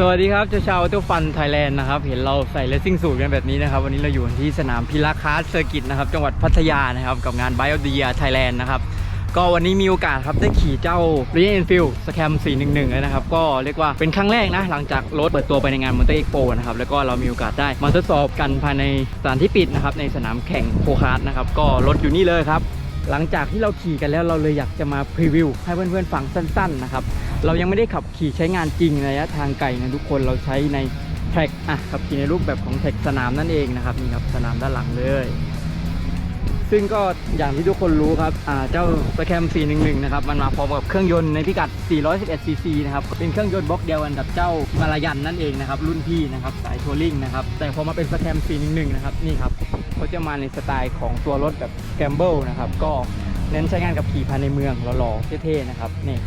สวัสดีครับเจ้าชาวเจ้าฟันไทยแลนด์นะครับ เห็นเราใส่เลสซิ่งสูทกันแบบนี้นะครับ วันนี้เราอยู่ที่สนามพิลาคาร์เซอร์กิตนะครับ จังหวัดพัทยานะครับ กับงาน b i o d e a Thailand นะครับ ก็วันนี้มีโอกาสครับได้ขี่เจ้า r e a n f i e l d Scam 411เลยนะครับ ก็เรียกว่าเป็นครั้งแรกนะ หลังจากรถเปิดตัวไปในงาน Motor Expo นะครับ แล้วก็เรามีโอกาสได้มาทดสอบกันภายในสถานที่ปิดนะครับ ในสนามแข่งโคคาร์ดนะครับ ก็รถอยู่นี่เลยครับ หลังจากที่เราขี่กันแล้วเราเลยอยากจะมาพรีวิวให้เพื่อนๆฟังสั้นๆนะครับเรายังไม่ได้ขับขี่ใช้งานจริงในระยะทางไกลนะทุกคนเราใช้ในแท็กอะขับขี่ในรูปแบบของแท็กสนามนั่นเองนะครับนี่ครับสนามด้านหลังเลย ซึ่งก็อย่างที่ทุกคนรู้ครับเจ้าสแคม 411 นะครับ มันมาพร้อมกับเครื่องยนต์ในพิกัด 411 ซีซีนะครับ เป็นเครื่องยนต์บล็อกเดียวกันกับเจ้ามาลายันนั่นเองนะครับ รุ่นพี่นะครับ สายทัวริงนะครับ แต่พอมาเป็นสแคม 411 นะครับ นี่ครับเขาจะมาในสไตล์ของตัวรถแบบแกมเบิลนะครับ ก็เน้นใช้งานกับขี่ภายในเมืองหล่อๆเท่ๆนะครับ นี่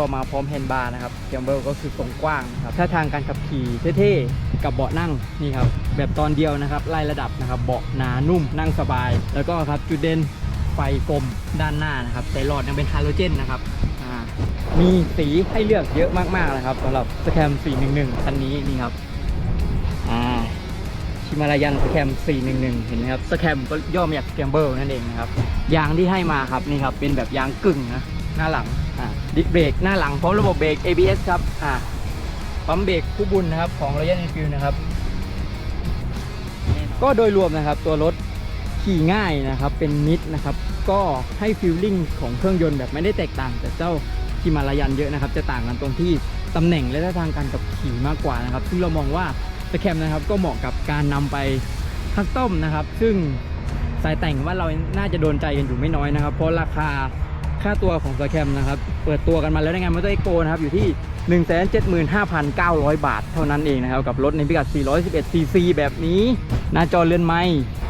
ก็มาพร้อมแฮนด์บาร์นะครับแกมเบิลก็คือทรงกว้างครับถ้าทางการขับขี่เท่ๆกับเบาะนั่งนี่ครับแบบตอนเดียวนะครับไล่ระดับนะครับเบาะหนานุ่มนั่งสบาย แล้วก็ครับจุดเด่นไฟกลมด้านหน้านะครับแต่หลอดยังเป็นฮาโลเจนนะครับมีสีให้เลือกเยอะมากๆนะครับสำหรับสแคม 411 คันนี้นี่ครับชิมาลายันสแคม 411 เห็นไหมครับสแคมก็ย่อมาจากสแคมเบิลนั่นเองนะครับยางที่ให้มาครับนี่ครับเป็นแบบยางกึ่งนะหน้าหลังอ่า ดิสเบรกหน้าหลังพร้อมระบบเบรก ABS ครับอ่าปั๊มเบรกคู่บุญนะครับของ Royal Enfield นะครับ ก็โดยรวมนะครับตัวรถขี่ง่ายนะครับเป็นมิดนะครับ ก็ให้ฟีลลิ่งของเครื่องยนต์แบบไม่ได้แตกต่างจากเจ้าฮิมาลายันเยอะนะครับ จะต่างกันตรงที่ตำแหน่งและทิศทางการขับขี่มากกว่านะครับ ซึ่งเรามองว่าสแคมนะครับก็เหมาะกับการนำไปคัสตอมนะครับ ซึ่งสายแต่งว่าเราน่าจะโดนใจกันอยู่ไม่น้อยนะครับ เพราะราคา ค่าตัวของสแคมนะครับ เปิดตัวกันมาแล้วในงานมอเตอร์เอ็กโปนะครับอยู่ที่ 175,900 บาทเท่านั้นเองนะครับ กับรถในพิกัด 411 ซีซีแบบนี้ หน้าจอเลื่อนไม้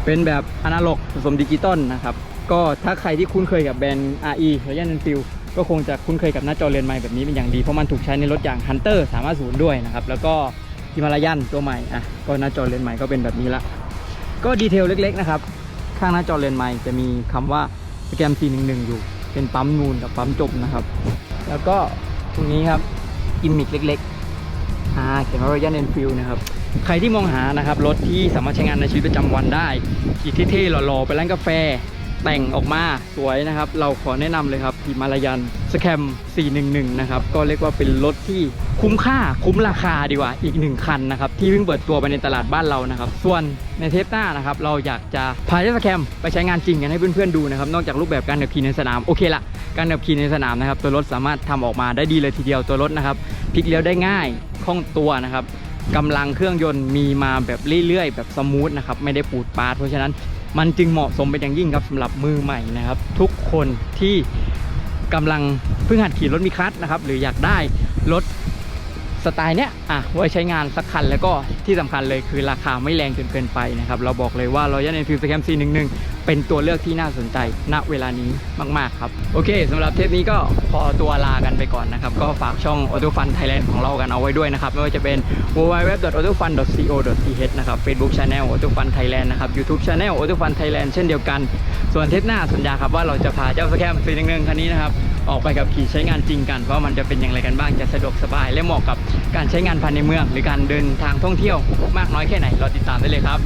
เป็นแบบอนาล็อกผสมดิจิตอลนะครับ ก็ถ้าใครที่คุ้นเคยกับแบรนด์ RE หรือยันฟิลก็คงจะคุ้นเคยกับหน้าจอเลื่อนไม้แบบนี้เป็นอย่างดี เพราะมันถูกใช้ในรถอย่าง Hunter 350 ด้วยนะครับ แล้วก็ฮิมาลายันตัวใหม่อะก็หน้าจอเลื่อนไม้ก็เป็นแบบนี้ละก็ดีเทลเล็กๆนะครับ ข้างหน้าจอเลนส์ไมค์จะมีคำว่าสแกม411 อยู่ เป็นปั๊มนูนกับปั๊มจบนะครับ แล้วก็ตรงนี้ครับกิมมิคเล็กๆอ่าเขียนว่า Royal Enfield นะครับ ใครที่มองหานะครับรถที่สามารถใช้งานในชีวิตประจำวันได้ขี่เท่ๆหล่อๆ ไปร้านกาแฟ แต่งออกมาสวยนะครับ เราขอแนะนำเลยครับฮิมาลายันสแคม 411 นะครับ ก็เรียกว่าเป็นรถที่คุ้มค่าคุ้มราคาดีกว่าอีกหนึ่งคันนะครับ ที่เพิ่งเปิดตัวไปในตลาดบ้านเรานะครับ ส่วนในเทปหน้านะครับ เราอยากจะพาเจ้าสแคมไปใช้งานจริงกันให้เพื่อนๆดูนะครับ นอกจากรูปแบบการขับขี่ในสนาม โอเคละการขับขี่ในสนามนะครับ ตัวรถสามารถทำออกมาได้ดีเลยทีเดียวตัวรถนะครับพลิกเลี้ยวได้ง่ายคล่องตัวนะครับกำลังเครื่องยนต์มีมาแบบเรื่อยๆ แบบสมูทนะครับไม่ได้ปูดปาดเพราะฉะนั้น มันจึงเหมาะสมเป็นอย่างยิ่งครับสำหรับมือใหม่นะครับ ทุกคนที่กำลังเพิ่งหัดขี่รถมีคลัสนะครับหรืออยากได้รถสไตล์เนี้ยอะไว้ใช้งานสักคันแล้วก็ที่สำคัญเลยคือราคาไม่แรงจนเกินไปนะครับ เราบอกเลยว่า Royal Enfield Scam C11 เป็นตัวเลือกที่น่าสนใจณเวลานี้มากๆครับ โอเคสำหรับเทปนี้ก็พอตัวลากันไปก่อนนะครับ ก็ฝากช่อง Auto Fun Thailand ของเรากันเอาไว้ด้วยนะครับ ไม่ว่าจะเป็น www.autofun.co.th นะครับ Facebook Channel Auto Fun Thailand นะครับ YouTube Channel Auto Fun Thailand เช่นเดียวกัน ส่วนเทปหน้าสัญญาครับว่าเราจะพาเจ้าสแคมซีนึงคันนี้นะครับออกไปกับขี่ใช้งานจริงกันว่ามันจะเป็นอย่างไรกันบ้างจะสะดวกสบาย และเหมาะกับการใช้งานภายในเมือง หรือการเดินทางท่องเที่ยวมากน้อยแค่ไหนเราติดตามได้เลยครับ